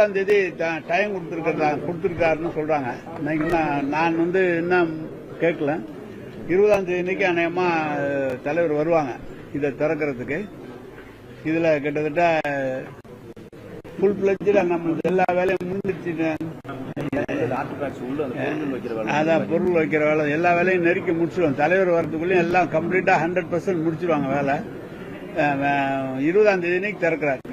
இருபதாம் தேதி டைம் கொடுத்துருக்கிறதா கொடுத்துருக்காருன்னு சொல்றாங்க. இன்னைக்கு நான் வந்து இன்னும் கேட்கல. இருபதாம் தேதி இன்னைக்கு அநேகமா தலைவர் வருவாங்க இதை திறக்கிறதுக்கு. இதுல கிட்டத்தட்ட ஃபுல் பிளட்ஜில் நம்மளுக்கு எல்லா வேலையும் முடிஞ்சிருச்சு. அதான் பொருள் வைக்கிற வேலை. எல்லா வேலையும் நெருக்கி முடிச்சிடுவோம் தலைவர் வரதுக்குள்ளேயும் எல்லாம் கம்ப்ளீட்டா ஹண்ட்ரட் பர்சன்ட் முடிச்சிருவாங்க வேலை. இருபதாம் தேதி இன்னைக்கு திறக்கிறார்.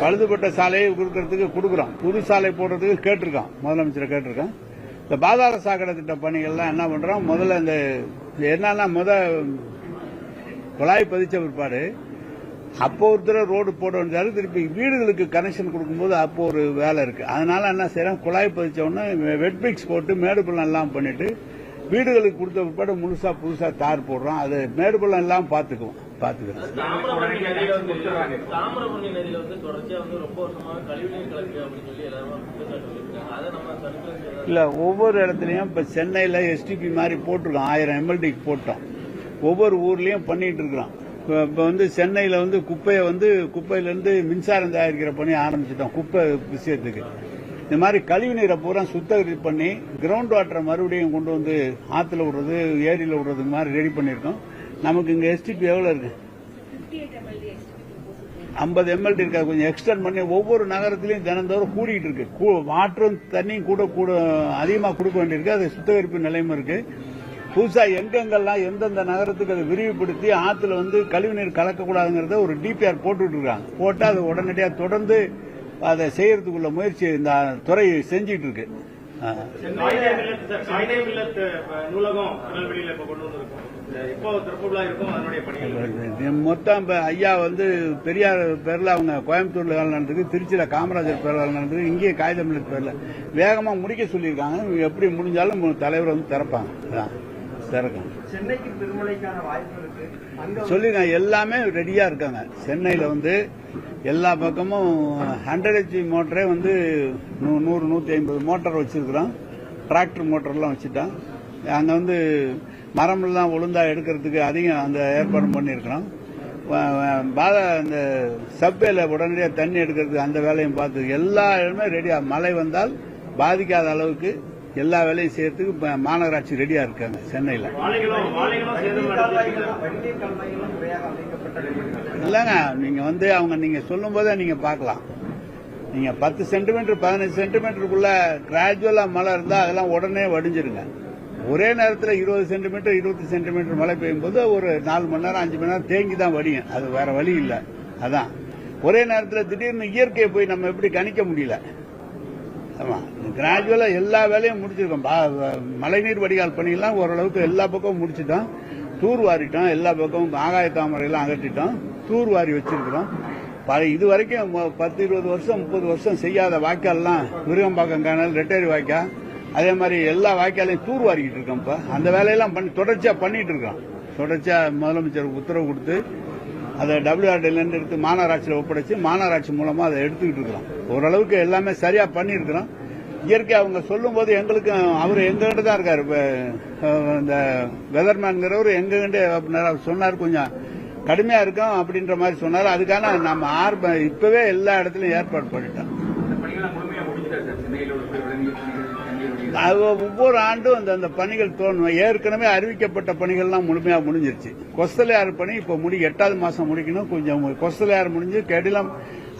பழுதுபட்ட சாலையை கொடுக்கறதுக்கு கொடுக்குறோம் புது சாலை போடுறதுக்கு கேட்டிருக்கோம் முதலமைச்சரை கேட்டிருக்கோம் இந்த பாதாள சாக்கடை திட்ட பணிகள்லாம் என்ன பண்றோம் முதல்ல இந்த என்னன்னா முத குழாய் பதிச்ச பிற்பாடு அப்போ ஒருத்தர் ரோடு போட வேண்டியது திருப்பி வீடுகளுக்கு கனெக்ஷன் கொடுக்கும்போது அப்போ ஒரு வேலை இருக்கு. அதனால என்ன செய்யறோம் குழாய் பதிச்ச உடனே போட்டு மேடு பள்ளம் எல்லாம் பண்ணிட்டு வீடுகளுக்கு கொடுத்த பிற்பாடு முழுசா புதுசா தார் போடுறோம் அது மேடு பள்ளம் எல்லாம் பாத்துக்குவோம் பாத்துக்கிறோம் இல்ல ஒவ்வொரு இடத்துலயும் இப்ப சென்னையில எஸ்டிபி மாதிரி போட்டிருக்கோம். ஆயிரம் எம்எல்டிக்கு போட்டோம். ஒவ்வொரு ஊர்லயும் பண்ணிட்டு இருக்கிறோம். இப்ப வந்து சென்னையில வந்து குப்பையை வந்து குப்பையில இருந்து மின்சாரம் தயாரிக்கிற பணி ஆரம்பிச்சிட்டோம். குப்பை விஷயத்துக்கு. இந்த மாதிரி கழிவு நீரை பூரா சுத்தகரி பண்ணி கிரவுண்ட் வாட்டரை மறுபடியும் கொண்டு வந்து ஆத்துல விடுறது ஏரியில விடுறது மாதிரி ரெடி பண்ணிருக்கோம் நமக்கு இங்க எஸ்டிபி எவ்வளவு இருக்கு? ஐம்பது எம்எல்டி இருக்கா? கொஞ்சம் எக்ஸ்டெண்ட் பண்ணி ஒவ்வொரு நகரத்திலையும் தினந்தோறும் கூடிட்டு இருக்கு. கூ- வாட்டரும் தண்ணியும் கூட கூட அதிகமாக கொடுக்க வேண்டியிருக்கு. அது சுத்திகரிப்பு நிலையம் இருக்கு. புதுசாக எங்கெங்கெல்லாம் எந்தெந்த நகரத்துக்கு அதை விரிவுபடுத்தி ஆற்றுல வந்து கழிவுநீர் கலக்கக்கூடாதுங்கிறத ஒரு டிபிஆர் போட்டுட்டு இருக்காங்க போட்டு அது உடனடியாக தொடர்ந்து அதை செய்யறதுக்குள்ள முயற்சி இந்த துறை செஞ்சிட்டு இருக்கு இப்போ மொத்தம் ஐயா வந்து பெரியார் பேர்ல அவங்க கோயம்புத்தூர்ல வேலை நடந்தது திருச்சியில காமராஜர் பேர்ல வேலை நடந்தது இங்கேயே காகிதமில்லத் பேர்ல. வேகமா முடிக்க சொல்லியிருக்காங்க. எப்படி முடிஞ்சாலும் தலைவர் வந்து திறப்பாங்க. திறக்கும் சென்னைக்கு திருமலைக்கான வாய்ப்பு இருக்கு. எல்லாமே ரெடியா இருக்காங்க. சென்னையில வந்து எல்லா பக்கமும் ஹண்ட்ரட் ஹெச்பி மோட்டரே வந்து நூறு நூத்தி ஐம்பது மோட்டார் வச்சிருக்கிறோம். டிராக்டர் மோட்டர்லாம் வச்சுட்டோம். அங்க வந்து மரமெல்லாம் ஒழுங்கா எடுக்கிறதுக்கு அதிகம் அந்த ஏற்பாடு பண்ணியிருக்கிறோம். பாத அந்த சப்பேல உடனடியாக தண்ணி எடுக்கிறதுக்கு அந்த வேலையும் பார்த்து எல்லா இடமே ரெடியா மழை வந்தால் பாதிக்காத அளவுக்கு எல்லா வேலையும் செய்யறதுக்கு மாநகராட்சி ரெடியா இருக்காங்க சென்னையில. இல்லங்க இல்லைங்க நீங்க வந்து அவங்க நீங்க சொல்லும் போதே நீங்க பார்க்கலாம். நீங்க பத்து சென்டிமீட்டர் பதினஞ்சு சென்டிமீட்டருக்குள்ள கிராஜுவலா மழை இருந்தா அதெல்லாம் உடனே வடிஞ்சிருங்க. ஒரே நேரத்தில் இருபது சென்டிமீட்டர் இருபத்தி சென்டிமீட்டர் மழை பெய்யும் போது ஒரு நாலு மணி நேரம் அஞ்சு மணி நேரம் தேங்கி தான் வடியும். அது வேற வழி இல்லை. அதான். ஒரே நேரத்தில் திடீர்னு இயற்கையை போய் நம்ம எப்படி கணிக்க முடியல? ஆமா. கிராஜுவலா எல்லா வேலையும் முடிச்சிருக்கோம். பா- மழைநீர் வடிகால் பணியெல்லாம் ஓரளவுக்கு எல்லா பக்கமும் முடிச்சிட்டோம். தூர் வாரிட்டோம் எல்லா பக்கமும் ஆகாய தாமரையெல்லாம் அகற்றிட்டோம். தூர் வாரி வச்சிருக்கிறோம். இது வரைக்கும் பத்து இருபது வருஷம் முப்பது வருஷம் செய்யாத வாய்க்கால்லாம் விருகம்பாக்கம் கேனல் ரெட்டேரி வாய்க்கால் அதே மாதிரி எல்லா வாய்க்காலையும் தூர் வாரிக்கிட்டு இருக்கோம் இப்போ அந்த வேலையெல்லாம் பண்ணி தொடர்ச்சியா பண்ணிட்டு இருக்கோம். தொடர்ச்சியா முதலமைச்சர் உத்தரவு கொடுத்து அதை டபிள்யூஆர்டிலிருந்து எடுத்து மாநகராட்சியில் ஒப்படைச்சு மாநகராட்சி மூலமா அதை எடுத்துக்கிட்டு இருக்கிறோம். ஓரளவுக்கு எல்லாமே சரியா பண்ணியிருக்கிறோம். இயற்கை அவங்க சொல்லும் போது எங்களுக்கு அவர் எங்ககிட்ட தான் இருக்காரு. இந்த வெதர்மேன்கிறவர் எங்ககிட்ட அப்படின்னாரு. அவர் சொன்னார் கொஞ்சம் கடுமையா இருக்கும் அப்படின்ற மாதிரி சொன்னார். அதுக்கான நம்ம ஆர்வம் இப்பவே எல்லா இடத்துலயும் ஏற்பாடு பண்ணிட்டோம். அது ஒவ்வொரு ஆண்டும் அந்த அந்த பணிகள் தோணும். ஏற்கனவே அறிவிக்கப்பட்ட பணிகள்லாம் முழுமையா முடிஞ்சிருச்சு. கொஸ்தலையாறு பணி இப்ப முடி எட்டாவது மாசம் முடிக்கணும். கொஞ்சம் கொஸ்தலையாறு முடிஞ்சு கெடிலம்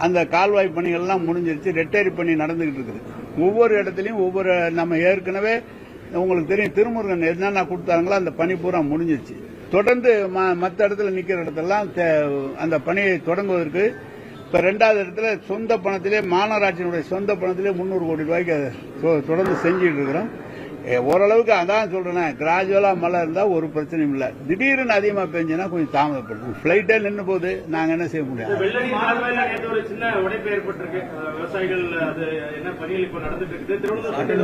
அந்த கால்வாய் பணிகள்லாம் முடிஞ்சிருச்சு. ரெட்டேரி பணி நடந்துகிட்டு இருக்குது. ஒவ்வொரு இடத்துலையும் ஒவ்வொரு நம்ம ஏற்கனவே உங்களுக்கு தெரியும் திருமுருகன் என்னென்ன கொடுத்தாங்களோ அந்த பணி பூரா முடிஞ்சிச்சு தொடர்ந்து மற்ற இடத்துல நிற்கிற இடத்தெல்லாம் தே- அந்த பணியை தொடங்குவதற்கு இப்ப ரெண்டாவது இடத்துல சொந்த பணத்திலே மாநகராட்சியினுடைய சொந்த பணத்திலே முந்நூறு கோடி ரூபாய்க்கு அதை தொ- தொடர்ந்து செஞ்சுட்டு இருக்கிறோம். ஓரளவுக்கு அதான் சொல்றேன். கிராஜுவலா மழை இருந்தா ஒரு பிரச்சனையும் இல்ல. திடீர்னு அதிகமா பெஞ்சுன்னா கொஞ்சம் தாமதப்படும் பிளைட்டே நின்று போது நாங்க என்ன செய்ய முடியும்? வெள்ளடி கால்வாயில நேற்று ஒரு சின்ன உடைப்பு ஏற்பட்டிருக்கு. அஹ், விவசாயிகள் அது என்ன பணிகள் இப்ப நடந்துட்டு இருக்குது திருவனந்தபுரத்தில்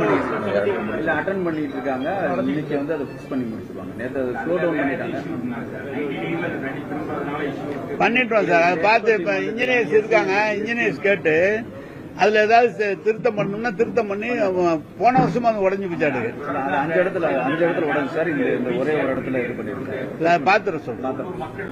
இல்ல அட்டன் பண்ணிட்டு இருக்காங்க. இன்னைக்கு வந்து அதை பிக்ஸ் பண்ணி முடிச்சிருவாங்க. நேற்று அதை ஸ்லோ டவுன் பண்ணிட்டாங்க. பண்ணிட்டோம் சார். அதை பார்த்து இப்ப இன்ஜினியர்ஸ் இருக்காங்க. இன்ஜினியர்ஸ் கேட்டு அதுல ஏதாவது திருத்தம் பண்ணணும்னா திருத்தம் பண்ணி போன வருஷமா அது உடஞ்சு போச்சாடு. அஞ்சு இடத்துல அஞ்சு இடத்துல உடஞ்சு சார் இந்த ஒரே ஒரு இடத்துல இது பண்ணிருக்காங்க பார்த்துட சொல்றேன்